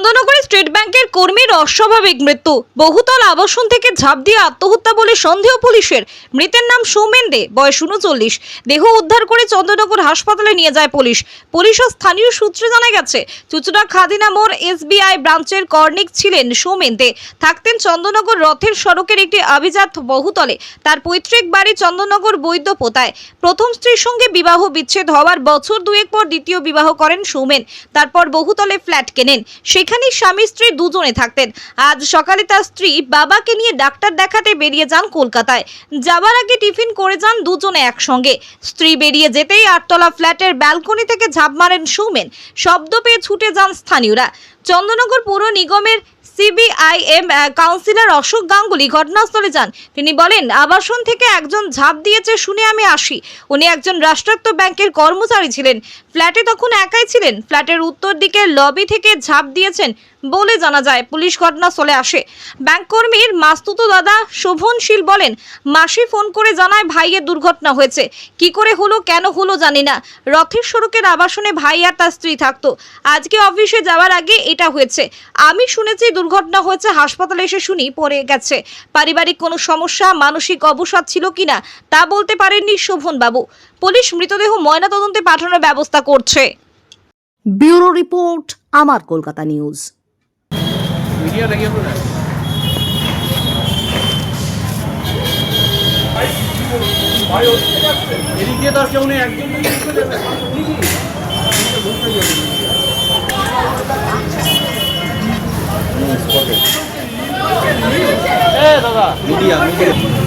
চন্দননগরে state ব্যাংকের কর্মীর অস্বাভাবিক মৃত্যু। বহুতল আবাসন থেকে ঝাঁপ দিয়ে আত্মহত্যা বলে সন্দেহ পুলিশের। মৃতের নাম সৌমেন দে, বয়স উনচল্লিশ দেহ উদ্ধার করে চন্দ্রনগর হাসপাতালে নিয়ে যায় পুলিশ। পুলিশ ও স্থানীয় সূত্রে জানা গেছে, চুচুড়া খাদিনা মোড় এসবিআই ব্রাঞ্চের কর্নিক ছিলেন সৌমেন দে। থাকতেন চন্দ্রনগর রথের সড়কের একটি আভিজাত বহুতলে। তার পৈতৃক বাড়ি চন্দননগর বৈদ্যপোতায় প্রথম স্ত্রীর সঙ্গে বিবাহ বিচ্ছেদ হওয়ার বছর দুয়েক পর দ্বিতীয় বিবাহ করেন সৌমেন। তারপর বহুতলে ফ্ল্যাট কেনেন। সেখানেই স্বামী স্ত্রী দুজনে থাকতেন। আজ সকালে তার স্ত্রী বাবাকে নিয়ে ডাক্তার দেখাতে বেরিয়ে যান কলকাতায়। যাবার আগে টিফিন করে যান দুজনে একসঙ্গে। স্ত্রী বেরিয়ে যেতেই আটতলা ফ্ল্যাটের ব্যালকনি থেকে ঝাঁপ মারেন সৌমেন। শব্দ পেয়ে ছুটে যান স্থানীয়রা। চন্দ্রনগর পৌর নিগমের সিবিআইএম কাউন্সিলর অশোক গাঙ্গুলি ঘটনাস্থলে যান। তিনি বলেন, আবাসন থেকে একজন ঝাঁপ দিয়েছে, শুনে আমি আসি। উনি একজন রাষ্ট্রায়ত্ত ব্যাংকের কর্মচারী ছিলেন। ফ্ল্যাটে তখন একাই ছিলেন। ফ্ল্যাটের উত্তর দিকের লবি থেকে ঝাঁপ দিয়েছেন বলে জানা যায়, পুলিশ ঘটনাস্থলে আসে। ব্যাংক কর্মীর মাস্তুতো দাদা শোভনশীল বলেন, মাসি ফোন করে জানায় ভাইয়ের দুর্ঘটনা হয়েছে। কি করে হলো, কেন হলো জানি না। রথের সড়কের আবাসনে ভাই আর তার স্ত্রী থাকতো। আজকে অফিসে যাওয়ার আগে এটা হয়েছে। আমি শুনেছি দুর্ঘটনা হয়েছে হাসপাতালে এসে শুনি পড়ে গেছে। পারিবারিক কোনো সমস্যা মানসিক অবসাদ ছিল কিনা তা বলতে পারেননি শোভনবাবু। পুলিশ মৃতদেহ ময়না তদন্তে পাঠানোর ব্যবস্থা করছে। ব্যুরো রিপোর্ট আমার কলকাতা নিউজ। ভিডিও লাগিয়ে এদিকে তো আর কেউ নেই একজন দাদা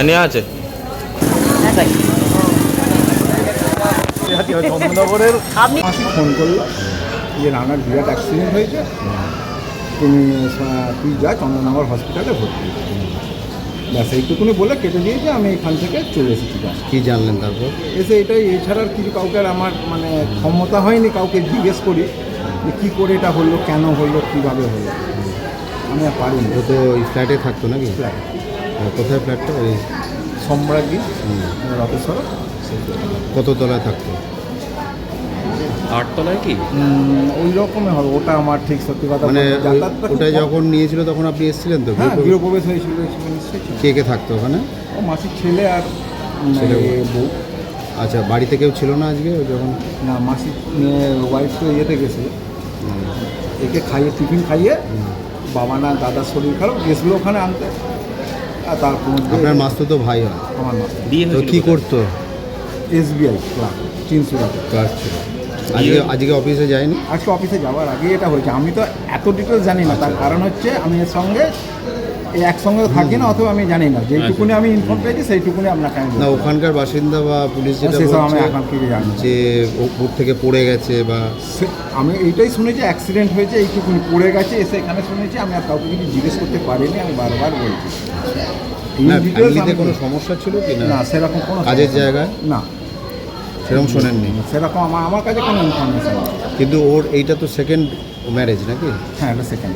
आणि আছে। চন্দননগরের ফোন করল যে রানার বিরাট অ্যাক্সিডেন্ট হয়েছে। তুমি তুই যা চন্দননগর হসপিটালে ভর্তি ব্যাস এইটুকুনি বলে কেটে দিয়েছে আমি এখান থেকে চলে এসেছি ব্যাস কি জানলেন তারপর? এসে এটাই এছাড়া আর কিছু কাউকে আর আমার মানে ক্ষমতা হয়নি কাউকে জিজ্ঞেস করি যে কী করে এটা হলো কেন হলো কীভাবে হলো? আমি আর পারিনি। তো ওই ফ্ল্যাটে থাকতো নাকি? ফ্ল্যাট কোথায় ফ্ল্যাটটা ওই সম্রাজ্ঞী রথেশ্বর কত তলায় থাকতো? আটতলায় কি? ওই রকমই হবে ওটা আমার ঠিক সত্যি কথা মানে ওটা যখন নিয়েছিল তখন আপনি এসেছিলেন তো? হ্যাঁ গৃহপ্রবেশ? হয়েছিল ছিল। কে কে থাকতো ওখানে? ও মাসির ছেলে আর ছেলে মেয়ে বউ। আচ্ছা বাড়িতে কেউ ছিল না আজকে যখন? না মাসির ওয়াইফ তো ইয়েতে গেছে। একে খাইয়ে টিফিন খাইয়ে বাবা না দাদার শরীর খারাপ গেছিল ওখানে আনতে। আর তারপর আপনার মাস্তো তো ভাই হয়। আমার মাস বিয়ে তো কি করতো? এসবিআই ক্লাব চিনসুরাতে ছিল আজকে আজকে অফিসে যাইনি আজকে অফিসে যাওয়ার আগে এটা হয়েছে। আমি তো এত ডিটেলস জানি না। তার কারণ হচ্ছে আমি এর সঙ্গে একসঙ্গে থাকি না অথবা আমি জানি না। যেইটুকুনি আমি ইনফর্ম পেয়েছি সেইটুকুনি আপনাকে আমি না ওখানকার বাসিন্দা বা পুলিশ যেটা সেসব আমি এখন থেকে জানি যে উপর থেকে পড়ে গেছে বা আমি এইটাই শুনেছি অ্যাক্সিডেন্ট হয়েছে এইটুকুনি পড়ে গেছে এসে এখানে শুনেছি আমি আর কাউকে কিছু জিজ্ঞেস করতে পারিনি আমি বারবার বলছি। ফ্যামিলিতে কোনো সমস্যা ছিল কি না? সেরকম কোনো কাজের জায়গায়? না। সেরকম শোনেননি? সেরকম আমার আমার কাছে কোনো ইনফরমেশন কিন্তু ওর এইটা তো সেকেন্ড ম্যারেজ নাকি? হ্যাঁ এটা সেকেন্ড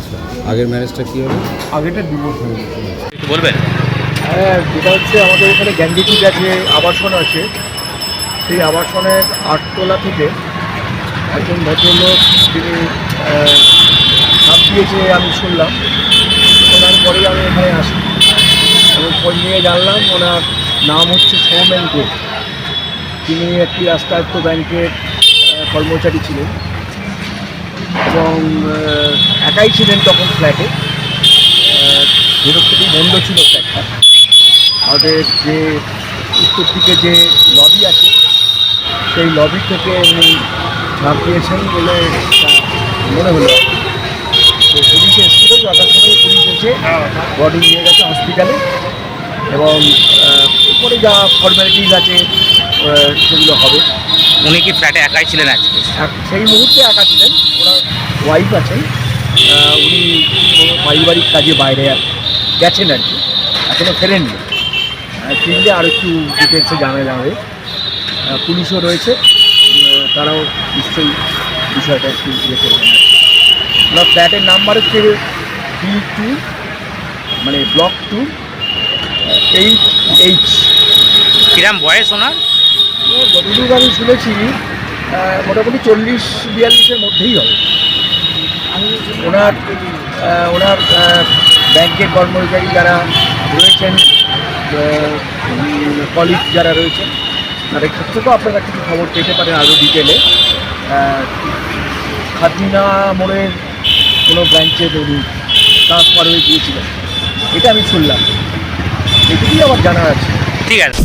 আচ্ছা আগের ম্যারেজটা কী হবে? আগেটা ডিভোর্স হয়ে গেছে। বলবেন? হ্যাঁ যেটা হচ্ছে আমাদের এখানে গ্যান্ডিটির কাছে আবাসন আছে সেই আবাসনের আটতলা থেকে একজন ভদ্রলোক তিনি ঝাঁপ দিয়েছে আমি শুনলাম। শোনার পরেই আমি এখানে আসি। এবং খোঁজ নিয়ে জানলাম ওনার নাম হচ্ছে সৌমেন দে। তিনি একটি রাষ্ট্রায়ত্ত ব্যাংকের কর্মচারী ছিলেন। এবং একাই ছিলেন তখন ফ্ল্যাটে থেকেই বন্ধ ছিল ফ্ল্যাটটা আমাদের যে উত্তর দিকে যে লবি আছে সেই লবি থেকে উনি ঝাঁপ দিয়েছেন বলে মনে হলো। তো পুলিশ এসেছিল যথার সময় পুলিশ এসে বডি নিয়ে গেছে হসপিটালে এবং এরপরে যা ফর্মালিটিস আছে সেগুলো হবে। উনি কি ফ্ল্যাটে একাই ছিলেন আজকে? সেই মুহূর্তে একা ছিলেন। ওনার ওয়াইফ আছেন। উনি কোনো পারিবারিক কাজে বাইরে গেছেন আর কি। এখনও ফেরেননি। ফিরলে আর একটু ডিটেলসে জানা যাবে। পুলিশও রয়েছে। তারাও নিশ্চয়ই বিষয়টা একটু ইয়ে করবেন ওনার ফ্ল্যাটের নাম্বার হচ্ছে বি টু মানে ব্লক টু এইট এইচ কিরাম বয়স ওনার? যতদূর আমি শুনেছি মোটামুটি চল্লিশ বিয়াল্লিশের মধ্যেই হবে। ওনার ওনার ব্যাংকের কর্মচারী যারা রয়েছেন কলিগ যারা রয়েছেন, তাদের থেকেও আপনারা কিছু খবর পেতে পারেন আরও ডিটেলে খাদিনা মোড়ের কোনো ব্রাঞ্চে উনি ট্রান্সফার হয়ে গিয়েছিলেন। এটা আমি শুনলাম। এটুকুই আমার জানা আছে। ঠিক আছে।